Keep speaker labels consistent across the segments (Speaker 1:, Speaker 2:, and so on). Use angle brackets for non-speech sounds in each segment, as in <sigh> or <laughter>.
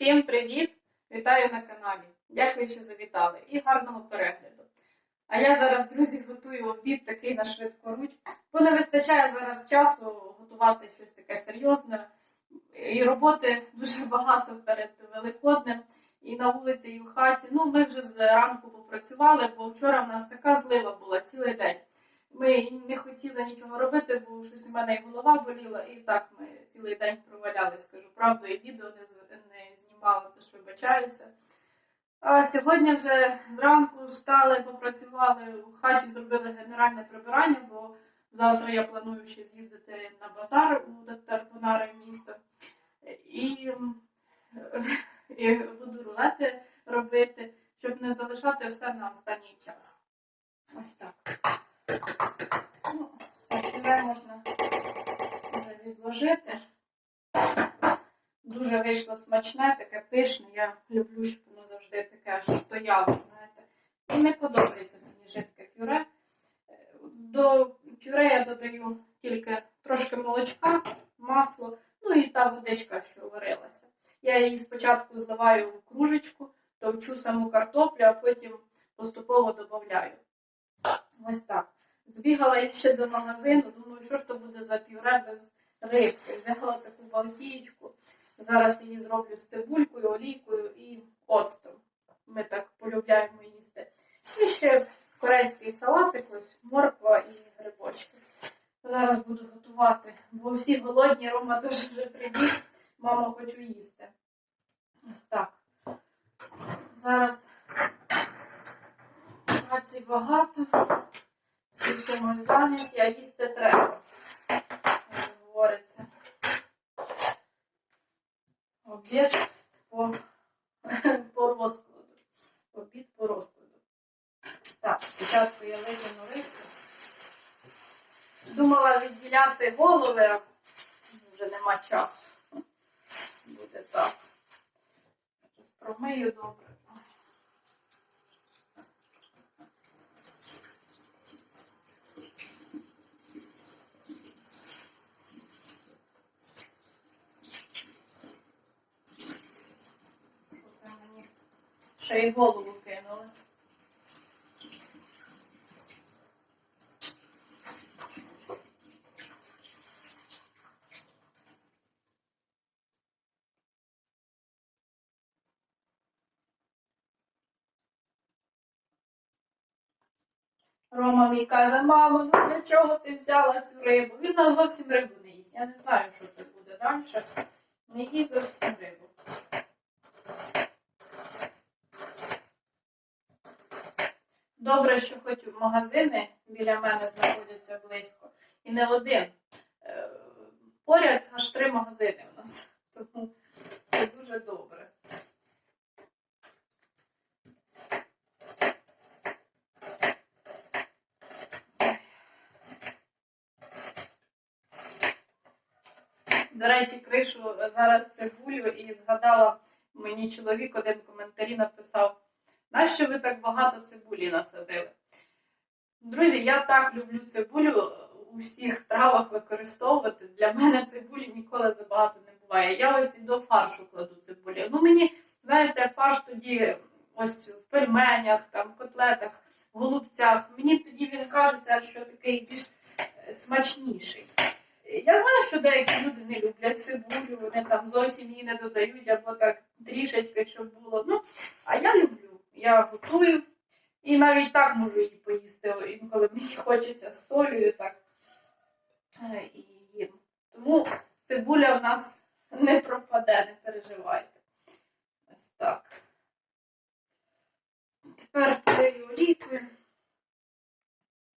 Speaker 1: Всім привіт! Вітаю на каналі. Дякую, що завітали і гарного перегляду. А я зараз, друзі, готую обід такий на швидкоруч, бо не вистачає зараз часу готувати щось таке серйозне. І роботи дуже багато перед Великоднем, і на вулиці, і в хаті. Ну, ми вже зранку попрацювали, бо вчора в нас така злива була цілий день. Ми не хотіли нічого робити, бо щось у мене і голова боліла, і так ми цілий день проваляли, скажу правду, і відео не, знімали, тож вибачаюся. А сьогодні вже зранку встали, попрацювали у хаті, зробили генеральне прибирання, бо завтра я планую ще з'їздити на базар у Тарпонари місто. І, і буду рулети робити, щоб не залишати все на останній час. Ось так. Ну, все, пюре можна вже відложити. Дуже вийшло смачне, таке пишне. Я люблю, щоб воно завжди таке аж стояло. Знаєте. І не подобається мені жидке пюре. До пюре я додаю тільки трошки молочка, масло, ну і та водичка, що варилася. Я її спочатку зливаю в кружечку, товчу саму картоплю, а потім поступово додаю. Ось так. Збігала я ще до магазину, думаю, що ж то буде за пюре без рибки. Взяла таку балтієчку. Зараз її зроблю з цибулькою, олійкою і оцтом. Ми так полюбляємо їсти. І ще корейський салатик, ось морква і грибочки. Зараз буду готувати, бо всі голодні, Рома теж вже прибіг. Мама, хочу їсти. Ось так. Зараз праці багато. Всі всьому зайняті, а їсти треба. Як говориться. Обід по, <laughs> по розкладу. Обід по розкладу. Так, спочатку я витягну рибку. Думала відділяти голови, а вже нема часу. Буде так. Зараз промию добре. Що там мені ще й голову кинули. Рома мій каже, мамо, ну для чого ти взяла цю рибу? Він нас зовсім рибу не їсть. Я не знаю, що це буде далі. Не їсть зовсім рибу. Добре, що хоч магазини біля мене знаходяться близько. І не один. Е, Поряд аж три магазини у нас. <laughs> Тому це дуже добре. До речі, кришу зараз цибулю і згадала мені чоловік один в коментарі написав, нащо ви так багато цибулі насадили? Друзі, я так люблю цибулю у всіх стравах використовувати. Для мене цибулі ніколи забагато не буває. Я ось і до фаршу кладу цибулі. Ну мені, знаєте, фарш тоді ось в пельменях, там, котлетах, голубцях. Мені тоді він кажеться, що такий більш е, смачніший. Я знаю, що деякі люди не люблять цибулю, вони там зовсім її не додають, або так трішечки, щоб було. Ну, а я люблю. Я готую і навіть так можу її поїсти, інколи мені <laughs> хочеться з солью так е, і їм. Тому цибуля в нас не пропаде, не переживайте. Ось так. Тепер подаю олійкою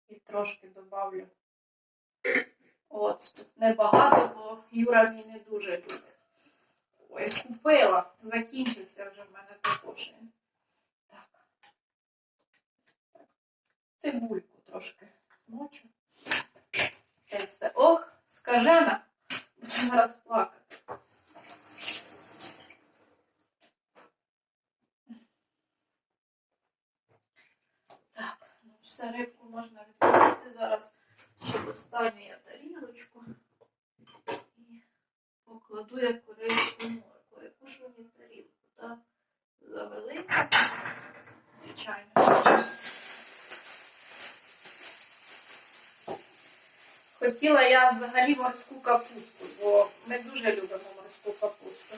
Speaker 1: і трошки добавлю. От, тут небагато, бо Юра мій не дуже любить. Ой, купила. Закінчився вже в мене також. він. Так. так. Цибульку трошки змочу. Та й все. Ох, скажена. Буду зараз плакати. Так, ну все, рибку можна відкрити зараз. Ще достану я тарілочку і покладу я корейську морку. Яку ж мені тарілку? велика. Звичайно. Хотіла я взагалі морську капусту, бо ми дуже любимо морську капусту.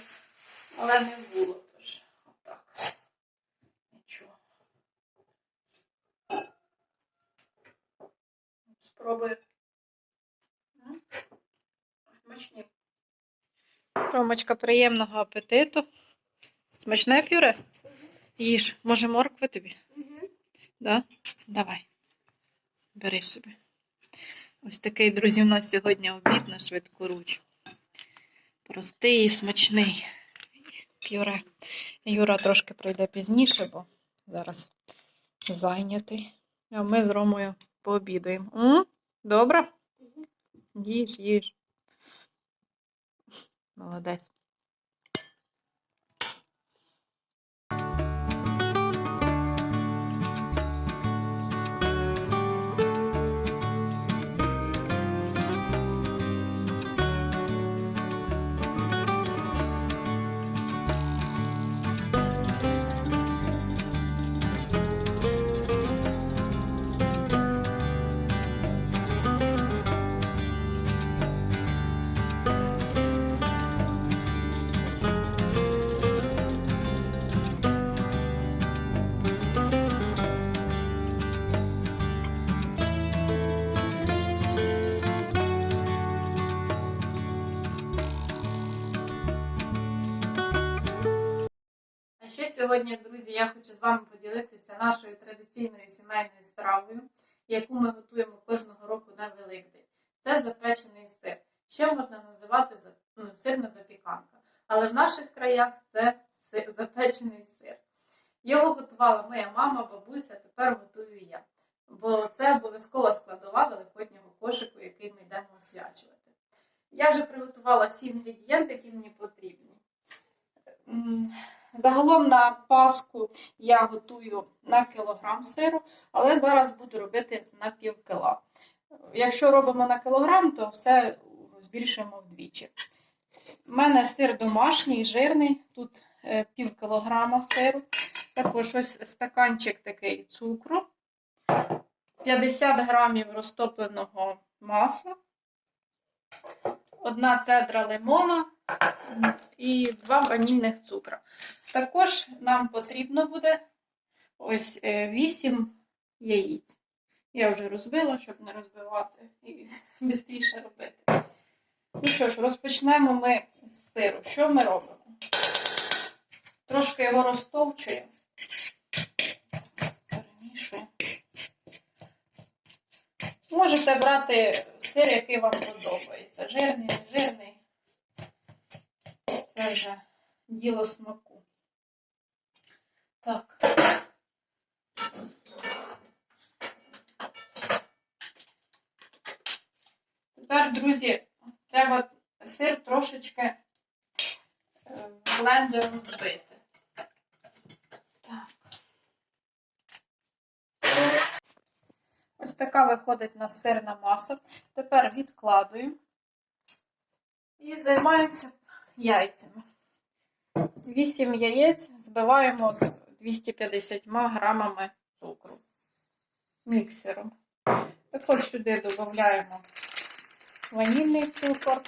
Speaker 1: Але не було тож. Отак. Нічого. Спробую. Смачні. Ромочка, приємного апетиту. Смачне пюре? Їж. Може, моркви тобі? Да? Давай. Бери собі. Ось такий, друзі, у нас сьогодні обід на швидку руч. Простий і смачний пюре. Юра трошки прийде пізніше, бо зараз зайнятий. А ми з Ромою пообідаємо. Добре? Їж, їж. Молодець. Сьогодні, друзі, я хочу з вами поділитися нашою традиційною сімейною стравою, яку ми готуємо кожного року на Великдень. Це запечений сир. Ще можна називати ну, сирна запіканка. Але в наших краях це си- запечений сир. Його готувала моя мама, бабуся, тепер готую я. Бо це обов'язкова складова великоднього кошику, який ми йдемо освячувати. Я вже приготувала всі інгредієнти, які мені потрібні. Загалом на Пасху я готую на кілограм сиру, але зараз буду робити на пів кіла. Якщо робимо на кілограм, то все збільшуємо вдвічі. У мене сир домашній, жирний, тут е, пів кілограма сиру. Також ось стаканчик такий цукру, 50 грамів розтопленого масла, одна цедра лимона і два ванільних цукра. Також нам потрібно буде ось 8 яїць. Я вже розбила, щоб не розбивати і <laughs> швидше робити. Ну що ж, розпочнемо ми з сиру. Що ми робимо? Трошки його розтовчуємо. Можете брати сир, який вам подобається. Жирний, не жирний. Це вже діло смаку. Так. Тепер, друзі, треба сир трошечки е, блендером збити. Так. Ось така виходить у нас сирна маса. Тепер відкладуємо і займаємося яйцями. 8 яєць збиваємо з 250 грамами цукру міксером. Також сюди додаємо ванільний цукор.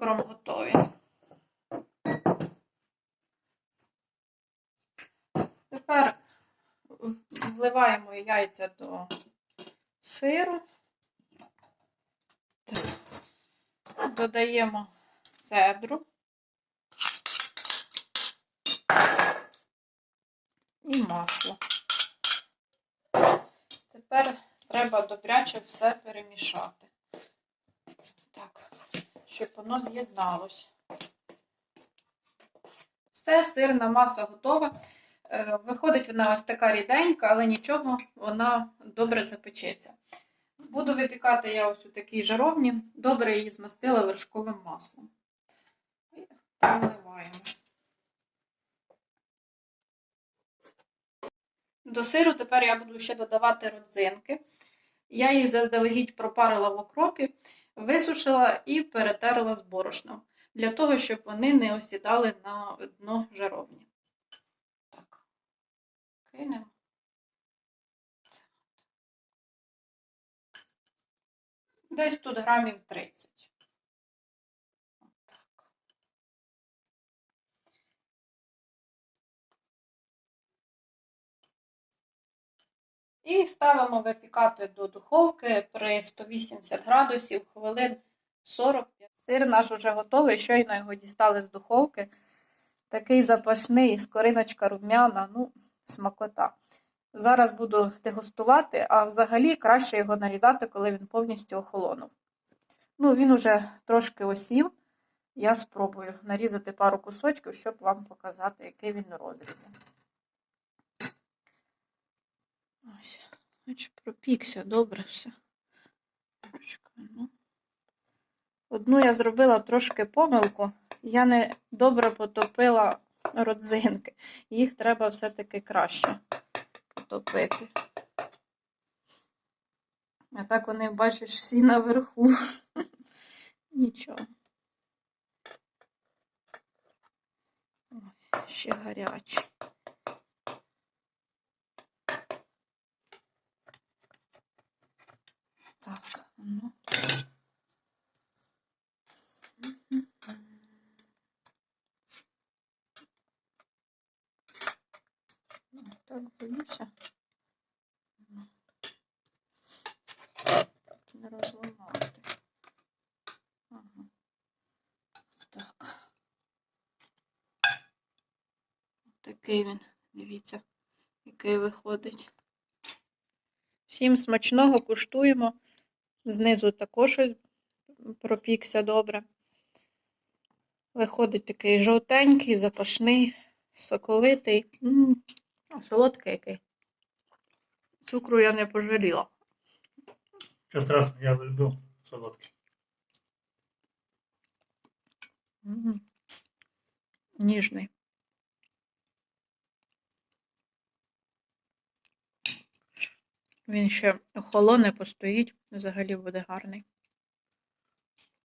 Speaker 1: Цукром готові. Тепер вливаємо яйця до сиру. Додаємо цедру і масло. Тепер треба добряче все перемішати. Щоб воно з'єдналось. Все, сирна маса готова. Е, Виходить вона ось така ріденька, але нічого, вона добре запечеться. Буду випікати я ось у такій жаровні. Добре її змастила вершковим маслом. І Виливаємо. До сиру тепер я буду ще додавати родзинки. Я їх заздалегідь пропарила в окропі, висушила і перетерла з борошном, для того, щоб вони не осідали на дно жаровні. Так, кинемо. Десь тут грамів 30. І ставимо випікати до духовки при 180 градусів хвилин 45. Сир наш уже готовий, щойно його дістали з духовки. Такий запашний, скориночка рум'яна, ну, смакота. Зараз буду дегустувати, а взагалі краще його нарізати, коли він повністю охолонув. Ну, він уже трошки осів. Я спробую нарізати пару кусочків, щоб вам показати, який він у розрізі. Ось, Хоч пропікся, добре все. Ну. Одну я зробила трошки помилку. Я не добре потопила родзинки. Їх треба все-таки краще потопити. А так вони, бачиш, всі наверху. <laughs> Нічого. Ще гарячий. Так, ну. Так, боюся. Не розламати. Ага. Так. Такий він, дивіться, який виходить. Всім смачного куштуємо. Знизу також пропікся добре. Виходить такий жовтенький, запашний, соковитий. М, а солодкий який. Цукру я не пожаліла.
Speaker 2: Що страшно, я люблю солодкий.
Speaker 1: М, Ніжний. Він ще охолоне, постоїть, взагалі буде гарний.